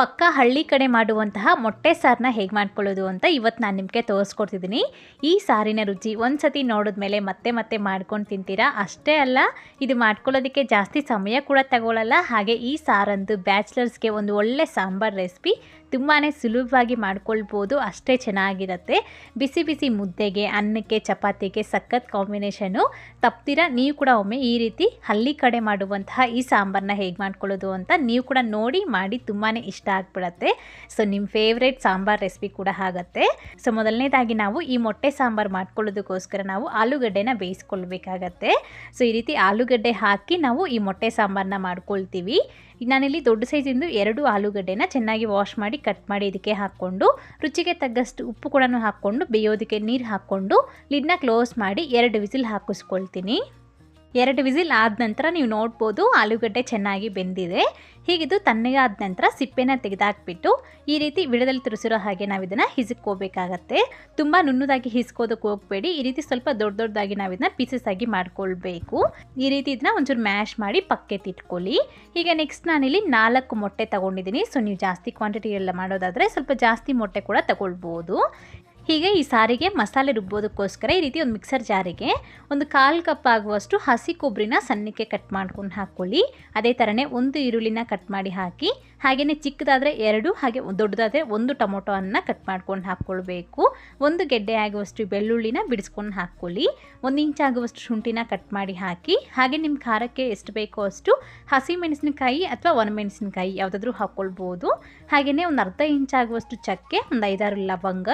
ಪಕ್ಕ ಹಳ್ಳಿ ಕಡೆ ಮಾಡುವಂತಹ ಮೊಟ್ಟೆ ಸಾರನ್ನ ಹೇಗೆ ಮಾಡ್ಕೊಳ್ಳೋದು ಅಂತ ಇವತ್ತು ನಾನು ನಿಮಗೆ ತೋರಿಸ್ಕೊಡ್ತಿದ್ದೀನಿ ಈ ಸಾರಿನ ರುಚಿ ಒಂದು ಸತಿ ನೋಡಿದ್ಮೇಲೆ ಮತ್ತೆ ಮತ್ತೆ ಮಾಡ್ಕೊಂಡು ತಿಂತೀರಾ? ಅಷ್ಟೇ ಅಲ್ಲ, ಇದು ಮಾಡ್ಕೊಳ್ಳೋದಕ್ಕೆ ಜಾಸ್ತಿ ಸಮಯ ಕೂಡ ತಗೊಳ್ಳಲ್ಲ ಹಾಗೆ ಈ ಸಾರಂದು ಬ್ಯಾಚ್ಲರ್ಸ್ಗೆ ಒಂದು ಒಳ್ಳೆ ಸಾಂಬಾರ್ ರೆಸಿಪಿ ತುಂಬಾ ಸುಲಭವಾಗಿ ಮಾಡ್ಕೊಳ್ಬೋದು, ಅಷ್ಟೇ ಚೆನ್ನಾಗಿರುತ್ತೆ. ಬಿಸಿ ಬಿಸಿ ಮುದ್ದೆಗೆ, ಅನ್ನಕ್ಕೆ, ಚಪಾತಿಗೆ ಸಖತ್ ಕಾಂಬಿನೇಷನು. ತಪ್ತಿರ, ನೀವು ಕೂಡ ಒಮ್ಮೆ ಈ ರೀತಿ ಹಳ್ಳಿ ಕಡೆ ಮಾಡುವಂತಹ ಈ ಸಾಂಬಾರನ್ನ ಹೇಗೆ ಮಾಡ್ಕೊಳ್ಳೋದು ಅಂತ ನೀವು ಕೂಡ ನೋಡಿ ಮಾಡಿ ತುಂಬಾ ಇಷ್ಟ ಆಗ್ಬಿಡತ್ತೆ. ಸೊ ನಿಮ್ಮ ಫೇವ್ರೇಟ್ ಸಾಂಬಾರ್ ರೆಸಿಪಿ ಕೂಡ ಆಗುತ್ತೆ. ಸೊ, ಮೊದಲನೇದಾಗಿ ನಾವು ಈ ಮೊಟ್ಟೆ ಸಾಂಬಾರು ಮಾಡ್ಕೊಳ್ಳೋದಕ್ಕೋಸ್ಕರ ನಾವು ಆಲೂಗಡ್ಡೆನ ಬೇಯಿಸ್ಕೊಳ್ಬೇಕಾಗತ್ತೆ. ಸೊ, ಈ ರೀತಿ ಆಲೂಗಡ್ಡೆ ಹಾಕಿ ನಾವು ಈ ಮೊಟ್ಟೆ ಸಾಂಬಾರನ್ನ ಮಾಡ್ಕೊಳ್ತೀವಿ. ನಾನಿಲ್ಲಿ ದೊಡ್ಡ ಸೈಜಿಂದು ಎರಡು ಆಲೂಗಡ್ಡೆನ ಚೆನ್ನಾಗಿ ವಾಶ್ ಮಾಡಿ ಕಟ್ ಮಾಡಿ ಇದಕ್ಕೆ ಹಾಕ್ಕೊಂಡು, ರುಚಿಗೆ ತಗ್ಗಷ್ಟು ಉಪ್ಪು ಕೂಡ ಹಾಕ್ಕೊಂಡು, ಬೇಯೋದಕ್ಕೆ ನೀರು ಹಾಕ್ಕೊಂಡು ಲಿಡ್ನ ಕ್ಲೋಸ್ ಮಾಡಿ ಎರಡು ವಿಸಿಲ್ ಹಾಕಿಸ್ಕೊಳ್ತೀನಿ. ಎರಡು ವಿಸಿಲ್ ಆದ ನಂತರ ನೀವು ನೋಡ್ಬೋದು ಆಲೂಗಡ್ಡೆ ಚೆನ್ನಾಗಿ ಬೆಂದಿದೆ. ಹೀಗಿದು ತಣ್ಣಗಾದ ನಂತರ ಸಿಪ್ಪೆನ ತೆಗೆದಾಕ್ಬಿಟ್ಟು ಈ ರೀತಿ ವಿಡದಲ್ಲಿ ತುರಿಸಿರೋ ಹಾಗೆ ನಾವು ಇದನ್ನು ಹಿಸ್ಕೋಬೇಕಾಗತ್ತೆ ತುಂಬ ನುಣ್ಣದಾಗಿ ಹಿಸ್ಕೋದಕ್ಕೆ ಹೋಗಬೇಡಿ. ಈ ರೀತಿ ಸ್ವಲ್ಪ ದೊಡ್ಡ ದೊಡ್ಡದಾಗಿ ನಾವು ಇದನ್ನ ಪೀಸಸ್ ಆಗಿ ಮಾಡ್ಕೊಳ್ಬೇಕು. ಈ ರೀತಿ ಇದನ್ನ ಒಂಚೂರು ಮ್ಯಾಶ್ ಮಾಡಿ ಪಕ್ಕೆ ತಿಟ್ಕೊಳ್ಳಿ ಈಗ ನೆಕ್ಸ್ಟ್ ನಾನಿಲ್ಲಿ ನಾಲ್ಕು ಮೊಟ್ಟೆ ತಗೊಂಡಿದ್ದೀನಿ. ಸೊ ನೀವು ಜಾಸ್ತಿ ಕ್ವಾಂಟಿಟಿ ಎಲ್ಲ ಮಾಡೋದಾದರೆ ಸ್ವಲ್ಪ ಜಾಸ್ತಿ ಮೊಟ್ಟೆ ಕೂಡ ತಗೊಳ್ಬೋದು. ಹೀಗೆ ಈ ಸಾರಿಗೆ ಮಸಾಲೆ ರುಬ್ಬೋದಕ್ಕೋಸ್ಕರ ಈ ರೀತಿ ಒಂದು ಮಿಕ್ಸರ್ ಜಾರಿಗೆ ಒಂದು ಕಾಲು ಕಪ್ ಆಗುವಷ್ಟು ಹಸಿ ಕೊಬ್ಬರಿನ ಸಣ್ಣಕ್ಕೆ ಕಟ್ ಮಾಡ್ಕೊಂಡು ಹಾಕ್ಕೊಳ್ಳಿ. ಅದೇ ಥರನೇ ಒಂದು ಈರುಳ್ಳಿನ ಕಟ್ ಮಾಡಿ ಹಾಕಿ ಹಾಗೆಯೇ ಚಿಕ್ಕದಾದರೆ ಎರಡು, ಹಾಗೆ ದೊಡ್ಡದಾದರೆ ಒಂದು ಟೊಮೊಟೊವನ್ನು ಕಟ್ ಮಾಡ್ಕೊಂಡು ಹಾಕ್ಕೊಳ್ಬೇಕು. ಒಂದು ಗೆಡ್ಡೆ ಆಗುವಷ್ಟು ಬೆಳ್ಳುಳ್ಳಿನ ಬಿಡಿಸ್ಕೊಂಡು ಹಾಕ್ಕೊಳ್ಳಿ. ಒಂದು ಇಂಚ್ ಆಗುವಷ್ಟು ಶುಂಠಿನ ಕಟ್ ಮಾಡಿ ಹಾಕಿ, ಹಾಗೆ ನಿಮ್ಮ ಖಾರಕ್ಕೆ ಎಷ್ಟು ಬೇಕೋ ಅಷ್ಟು ಹಸಿ ಮೆಣಸಿನಕಾಯಿ ಅಥವಾ ಒಣಮೆಣಸಿನಕಾಯಿ ಯಾವುದಾದ್ರೂ ಹಾಕ್ಕೊಳ್ಬೋದು. ಹಾಗೆಯೇ ಒಂದು ಅರ್ಧ ಇಂಚ್ ಆಗುವಷ್ಟು ಚಕ್ಕೆ, ಒಂದು ಐದಾರು ಲವಂಗ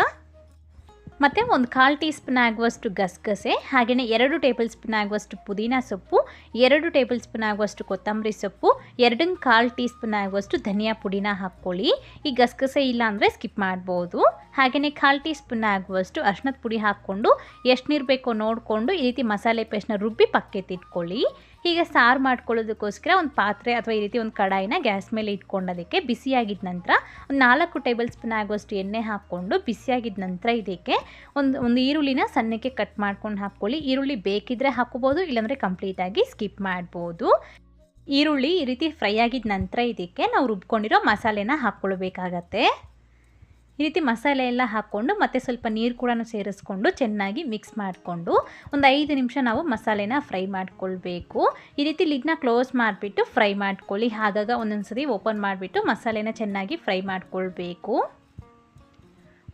ಮತ್ತು ಒಂದು ಕಾಲು ಟೀ ಸ್ಪೂನ್ ಆಗುವಷ್ಟು ಗಸಗಸೆ ಹಾಗೆಯೇ ಎರಡು ಟೇಬಲ್ ಸ್ಪೂನ್ ಆಗುವಷ್ಟು ಪುದೀನ ಸೊಪ್ಪು, ಎರಡು ಟೇಬಲ್ ಸ್ಪೂನ್ ಆಗುವಷ್ಟು ಕೊತ್ತಂಬರಿ ಸೊಪ್ಪು ಎರಡು ಕಾಲು ಟೀ ಸ್ಪೂನ್ ಆಗುವಷ್ಟು ಧನಿಯಾ ಪುಡಿನ ಹಾಕ್ಕೊಳ್ಳಿ. ಈ ಗಸಗಸೆ ಇಲ್ಲ ಅಂದರೆ ಸ್ಕಿಪ್ ಮಾಡ್ಬೋದು. ಹಾಗೆಯೇ ಕಾಲು ಟೀ ಸ್ಪೂನ್ ಆಗುವಷ್ಟು ಅರ್ಶಿನದ ಪುಡಿ ಹಾಕ್ಕೊಂಡು ಎಷ್ಟು ನೀರು ಬೇಕೋ ನೋಡಿಕೊಂಡು ಈ ರೀತಿ ಮಸಾಲೆ ಪೇಸ್ಟ್ನ ರುಬ್ಬಿ ಪಕ್ಕೆ ಈಗ ಸಾರು ಮಾಡ್ಕೊಳ್ಳೋದಕ್ಕೋಸ್ಕರ ಒಂದು ಪಾತ್ರೆ ಅಥವಾ ಈ ರೀತಿ ಒಂದು ಕಡಾಯಿನ ಗ್ಯಾಸ್ ಮೇಲೆ ಇಟ್ಕೊಂಡೋದಕ್ಕೆ ಬಿಸಿಯಾಗಿದ್ದ ನಂತರ ಒಂದು ನಾಲ್ಕು ಟೇಬಲ್ ಸ್ಪೂನ್ ಆಗುವಷ್ಟು ಎಣ್ಣೆ ಹಾಕ್ಕೊಂಡು ಬಿಸಿಯಾಗಿದ್ದ ನಂತರ ಇದಕ್ಕೆ ಒಂದು ಒಂದು ಈರುಳ್ಳಿನ ಸಣ್ಣಕ್ಕೆ ಕಟ್ ಮಾಡ್ಕೊಂಡು ಹಾಕ್ಕೊಳ್ಳಿ. ಈರುಳ್ಳಿ ಬೇಕಿದ್ದರೆ ಹಾಕೋಬೋದು ಇಲ್ಲಾಂದರೆ ಕಂಪ್ಲೀಟಾಗಿ ಸ್ಕಿಪ್ ಮಾಡ್ಬೋದು. ಈರುಳ್ಳಿ ಈ ರೀತಿ ಫ್ರೈ ಆಗಿದ ನಂತರ ಇದಕ್ಕೆ ನಾವು ರುಬ್ಕೊಂಡಿರೋ ಮಸಾಲೆನ ಹಾಕ್ಕೊಳ್ಬೇಕಾಗತ್ತೆ. ಈ ರೀತಿ ಮಸಾಲೆ ಎಲ್ಲ ಹಾಕ್ಕೊಂಡು ಮತ್ತೆ ಸ್ವಲ್ಪ ನೀರು ಕೂಡ ಸೇರಿಸ್ಕೊಂಡು ಚೆನ್ನಾಗಿ ಮಿಕ್ಸ್ ಮಾಡಿಕೊಂಡು ಒಂದು ಐದು ನಿಮಿಷ ನಾವು ಮಸಾಲೆನ ಫ್ರೈ ಮಾಡ್ಕೊಳ್ಬೇಕು. ಈ ರೀತಿ ಲಿಡ್ನ ಕ್ಲೋಸ್ ಮಾಡಿಬಿಟ್ಟು ಫ್ರೈ ಮಾಡ್ಕೊಳ್ಳಿ. ಹಾಗಾಗ ಒಂದೊಂದು ಸರಿ ಓಪನ್ ಮಾಡಿಬಿಟ್ಟು ಮಸಾಲೆನ ಚೆನ್ನಾಗಿ ಫ್ರೈ ಮಾಡ್ಕೊಳ್ಬೇಕು.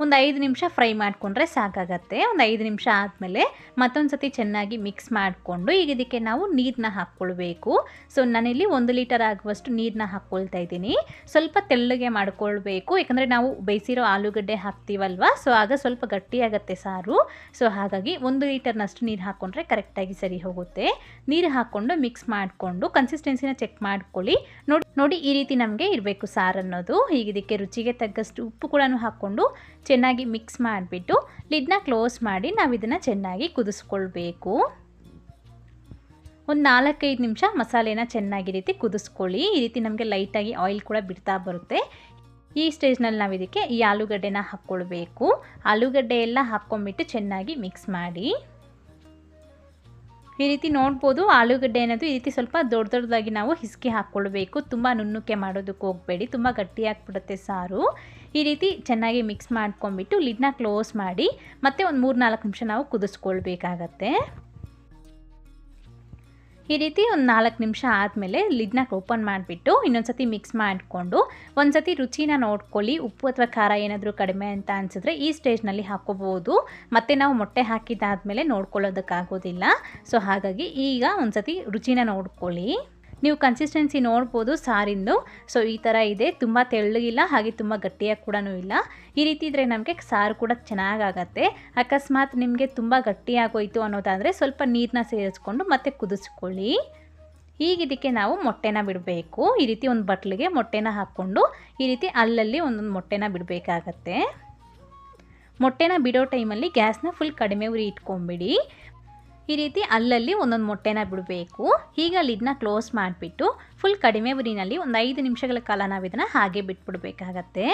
ಒಂದು ಐದು ನಿಮಿಷ ಫ್ರೈ ಮಾಡಿಕೊಂಡ್ರೆ ಸಾಕಾಗತ್ತೆ. ಒಂದು ಐದು ನಿಮಿಷ ಆದಮೇಲೆ ಮತ್ತೊಂದು ಸತಿ ಚೆನ್ನಾಗಿ ಮಿಕ್ಸ್ ಮಾಡಿಕೊಂಡು ಈಗ ಇದಕ್ಕೆ ನಾವು ನೀರನ್ನ ಹಾಕ್ಕೊಳ್ಬೇಕು ಸೊ, ನಾನಿಲ್ಲಿ ಒಂದು ಲೀಟರ್ ಆಗುವಷ್ಟು ನೀರನ್ನ ಹಾಕ್ಕೊಳ್ತಾ ಇದ್ದೀನಿ. ಸ್ವಲ್ಪ ತೆಳ್ಳಗೆ ಮಾಡ್ಕೊಳ್ಬೇಕು. ಯಾಕಂದರೆ ನಾವು ಬೇಯಿಸಿರೋ ಆಲೂಗಡ್ಡೆ ಹಾಕ್ತೀವಲ್ವ? ಸೊ, ಆಗ ಸ್ವಲ್ಪ ಗಟ್ಟಿಯಾಗತ್ತೆ ಸಾರು. ಸೊ, ಹಾಗಾಗಿ ಒಂದು ಲೀಟರ್ನಷ್ಟು ನೀರು ಹಾಕ್ಕೊಂಡ್ರೆ ಕರೆಕ್ಟಾಗಿ ಸರಿ ಹೋಗುತ್ತೆ. ನೀರು ಹಾಕ್ಕೊಂಡು ಮಿಕ್ಸ್ ಮಾಡಿಕೊಂಡು ಕನ್ಸಿಸ್ಟೆನ್ಸಿನ ಚೆಕ್ ಮಾಡ್ಕೊಳ್ಳಿ. ನೋಡಿ ನೋಡಿ ಈ ರೀತಿ ನಮಗೆ ಇರಬೇಕು ಸಾರು ಅನ್ನೋದು. ಈಗ ಇದಕ್ಕೆ ರುಚಿಗೆ ತಗ್ಗಷ್ಟು ಉಪ್ಪು ಕೂಡ ಹಾಕ್ಕೊಂಡು ಚೆನ್ನಾಗಿ ಮಿಕ್ಸ್ ಮಾಡಿಬಿಟ್ಟು ಲಿಡ್ನ ಕ್ಲೋಸ್ ಮಾಡಿ ನಾವು ಇದನ್ನು ಚೆನ್ನಾಗಿ ಕುದಿಸ್ಕೊಳ್ಬೇಕು. ಒಂದು ನಾಲ್ಕೈದು ನಿಮಿಷ ಮಸಾಲೆನ ಚೆನ್ನಾಗಿ ರೀತಿ ಕುದಿಸ್ಕೊಳ್ಳಿ. ಈ ರೀತಿ ನಮಗೆ ಲೈಟಾಗಿ ಆಯಿಲ್ ಕೂಡ ಬಿಡ್ತಾ ಬರುತ್ತೆ. ಈ ಸ್ಟೇಜ್ನಲ್ಲಿ ನಾವು ಇದಕ್ಕೆ ಈ ಆಲೂಗಡ್ಡೆನ ಹಾಕ್ಕೊಳ್ಬೇಕು. ಆಲೂಗಡ್ಡೆ ಎಲ್ಲ ಹಾಕ್ಕೊಂಬಿಟ್ಟು ಚೆನ್ನಾಗಿ ಮಿಕ್ಸ್ ಮಾಡಿ. ಈ ರೀತಿ ನೋಡ್ಬೋದು, ಆಲೂಗಡ್ಡೆ ಅನ್ನೋದು ಈ ರೀತಿ ಸ್ವಲ್ಪ ದೊಡ್ಡ ದೊಡ್ಡದಾಗಿ ನಾವು ಹಿಸ್ಕಿ ಹಾಕ್ಕೊಳ್ಬೇಕು. ತುಂಬ ನುಣ್ಣಕ್ಕೆ ಮಾಡೋದಕ್ಕೆ ಹೋಗಬೇಡಿ, ತುಂಬ ಗಟ್ಟಿಯಾಗ್ಬಿಡುತ್ತೆ ಸಾರು. ಈ ರೀತಿ ಚೆನ್ನಾಗಿ ಮಿಕ್ಸ್ ಮಾಡ್ಕೊಂಬಿಟ್ಟು ಲಿಡ್ನ ಕ್ಲೋಸ್ ಮಾಡಿ, ಮತ್ತೆ ಒಂದು ಮೂರು ನಾಲ್ಕು ನಿಮಿಷ ನಾವು ಕುದಿಸ್ಕೊಳ್ಬೇಕಾಗತ್ತೆ. ಈ ರೀತಿ ಒಂದು ನಾಲ್ಕು ನಿಮಿಷ ಆದಮೇಲೆ ಲಿಡ್ನ ಓಪನ್ ಮಾಡಿಬಿಟ್ಟು ಇನ್ನೊಂದು ಸತಿ ಮಿಕ್ಸ್ ಮಾಡಿಕೊಂಡು ಒಂದು ಸತಿ ರುಚಿನ ನೋಡ್ಕೊಳ್ಳಿ. ಉಪ್ಪು ಅಥವಾ ಖಾರ ಏನಾದರೂ ಕಡಿಮೆ ಅಂತ ಅನಿಸಿದ್ರೆ ಈ ಸ್ಟೇಜ್ನಲ್ಲಿ ಹಾಕ್ಕೋಬೋದು ಮತ್ತು ನಾವು ಮೊಟ್ಟೆ ಹಾಕಿದ್ದಾದಮೇಲೆ ನೋಡ್ಕೊಳ್ಳೋದಕ್ಕಾಗೋದಿಲ್ಲ. ಸೊ ಹಾಗಾಗಿ ಈಗ ಒಂದು ಸತಿ ರುಚಿನ ನೋಡ್ಕೊಳ್ಳಿ. ನೀವು ಕನ್ಸಿಸ್ಟೆನ್ಸಿ ನೋಡ್ಬೋದು ಸಾರಿಂದು. ಸೊ ಈ ಥರ ಇದೆ. ತುಂಬ ತೆಳ್ಳಗಿಲ್ಲ, ಹಾಗೆ ತುಂಬ ಗಟ್ಟಿಯಾಗಿ ಕೂಡ ಇಲ್ಲ. ಈ ರೀತಿ ಇದ್ದರೆ ನಮಗೆ ಸಾರು ಕೂಡ ಚೆನ್ನಾಗಾಗತ್ತೆ. ಅಕಸ್ಮಾತ್ ನಿಮಗೆ ತುಂಬ ಗಟ್ಟಿಯಾಗೋಯಿತು ಅನ್ನೋದಾದರೆ ಸ್ವಲ್ಪ ನೀರನ್ನ ಸೇರಿಸ್ಕೊಂಡು ಮತ್ತೆ ಕುದಿಸ್ಕೊಳ್ಳಿ. ಈಗ ಇದಕ್ಕೆ ನಾವು ಮೊಟ್ಟೆನ ಬಿಡಬೇಕು. ಈ ರೀತಿ ಒಂದು ಬಟ್ಲಿಗೆ ಮೊಟ್ಟೆನ ಹಾಕ್ಕೊಂಡು ಈ ರೀತಿ ಅಲ್ಲಲ್ಲಿ ಒಂದೊಂದು ಮೊಟ್ಟೆನ ಬಿಡಬೇಕಾಗತ್ತೆ. ಮೊಟ್ಟೆನ ಬಿಡೋ ಟೈಮಲ್ಲಿ ಗ್ಯಾಸ್ನ ಫುಲ್ ಕಡಿಮೆ ಉರಿ ಇಟ್ಕೊಂಬಿಡಿ. ಈ ರೀತಿ ಅಲ್ಲಲ್ಲಿ ಒಂದೊಂದು ಮೊಟ್ಟೆನ ಬಿಡಬೇಕು. ಈಗ ಲಿಡ್ನ ಕ್ಲೋಸ್ ಮಾಡಿಬಿಟ್ಟು ಫುಲ್ ಕಡಿಮೆ ಉರಿನಲ್ಲಿ ಒಂದು ಐದು ನಿಮಿಷಗಳ ಕಾಲ ನಾವು ಇದನ್ನು ಹಾಗೆ ಬಿಟ್ಬಿಡ್ಬೇಕಾಗತ್ತೆ.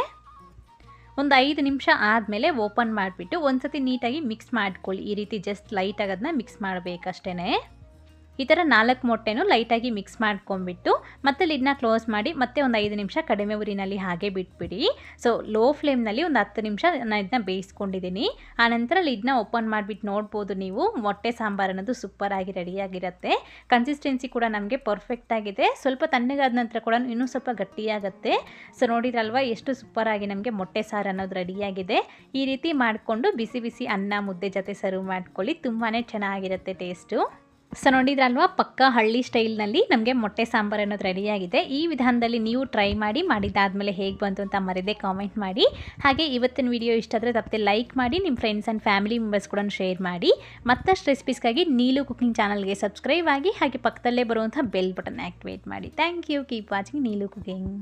ಒಂದು ಐದು ನಿಮಿಷ ಆದಮೇಲೆ ಓಪನ್ ಮಾಡಿಬಿಟ್ಟು ಒಂದು ಸತಿ ನೀಟಾಗಿ ಮಿಕ್ಸ್ ಮಾಡ್ಕೊಳ್ಳಿ. ಈ ರೀತಿ ಜಸ್ಟ್ ಲೈಟಾಗಿ ಅದನ್ನ ಮಿಕ್ಸ್ ಮಾಡಬೇಕಷ್ಟೇ ಈ ಥರ ನಾಲ್ಕು ಮೊಟ್ಟೆನೂ ಲೈಟಾಗಿ ಮಿಕ್ಸ್ ಮಾಡ್ಕೊಂಬಿಟ್ಟು ಮತ್ತೆ ಲಿಡ್ನ ಕ್ಲೋಸ್ ಮಾಡಿ ಮತ್ತೆ ಒಂದು ಐದು ನಿಮಿಷ ಕಡಿಮೆ ಉರಿನಲ್ಲಿ ಹಾಗೆ ಬಿಟ್ಬಿಡಿ. ಸೊ ಲೋ ಫ್ಲೇಮ್ನಲ್ಲಿ ಒಂದು ಹತ್ತು ನಿಮಿಷ ನಾನು ಇದನ್ನ ಬೇಯಿಸ್ಕೊಂಡಿದ್ದೀನಿ. ಆನಂತರ ಲಿಡ್ನ ಓಪನ್ ಮಾಡಿಬಿಟ್ಟು ನೋಡ್ಬೋದು ನೀವು. ಮೊಟ್ಟೆ ಸಾಂಬಾರು ಅನ್ನೋದು ಸೂಪರಾಗಿ ರೆಡಿಯಾಗಿರುತ್ತೆ ಕನ್ಸಿಸ್ಟೆನ್ಸಿ ಕೂಡ ನಮಗೆ ಪರ್ಫೆಕ್ಟ್ ಆಗಿದೆ. ಸ್ವಲ್ಪ ತಣ್ಣಗಾದ ನಂತರ ಕೂಡ ಇನ್ನೂ ಸ್ವಲ್ಪ ಗಟ್ಟಿಯಾಗುತ್ತೆ. ಸೊ ನೋಡಿರಲ್ವ ಎಷ್ಟು ಸೂಪರಾಗಿ ನಮಗೆ ಮೊಟ್ಟೆ ಸಾರು ಅನ್ನೋದು ರೆಡಿಯಾಗಿದೆ ಈ ರೀತಿ ಮಾಡಿಕೊಂಡು ಬಿಸಿ ಬಿಸಿ ಅನ್ನ ಮುದ್ದೆ ಜೊತೆ ಸರ್ವ್ ಮಾಡ್ಕೊಳ್ಳಿ. ತುಂಬಾ ಚೆನ್ನಾಗಿರುತ್ತೆ ಟೇಸ್ಟು ಸೊ ನೋಡಿದ್ರಲ್ವಾ, ಪಕ್ಕ ಹಳ್ಳಿ ಸ್ಟೈಲ್ನಲ್ಲಿ ನಮಗೆ ಮೊಟ್ಟೆ ಸಾಂಬಾರು ಅನ್ನೋದು ರೆಡಿಯಾಗಿದೆ ಈ ವಿಧಾನದಲ್ಲಿ ನೀವು ಟ್ರೈ ಮಾಡಿ, ಮಾಡಿದ್ದಾದಮೇಲೆ ಹೇಗೆ ಬಂತು ಅಂತ ಮರಿದೇ ಕಾಮೆಂಟ್ ಮಾಡಿ. ಹಾಗೆ ಇವತ್ತಿನ ವಿಡಿಯೋ ಇಷ್ಟ ಆದರೆ ತಪ್ಪದೆ ಲೈಕ್ ಮಾಡಿ ನಿಮ್ಮ ಫ್ರೆಂಡ್ಸ್ ಆ್ಯಂಡ್ ಫ್ಯಾಮಿಲಿ ಮೆಂಬರ್ಸ್ ಕೂಡ ಶೇರ್ ಮಾಡಿ. ಮತ್ತಷ್ಟು ರೆಸಿಪೀಸ್ಗಾಗಿ ನೀಲು ಕುಕಿಂಗ್ ಚಾನಲ್ಗೆ ಸಬ್ಸ್ಕ್ರೈಬ್ ಆಗಿ, ಹಾಗೆ ಪಕ್ಕದಲ್ಲೇ ಬರುವಂಥ ಬೆಲ್ ಬಟನ್ ಆ್ಯಕ್ಟಿವೇಟ್ ಮಾಡಿ. Thank you keep watching Neelu cooking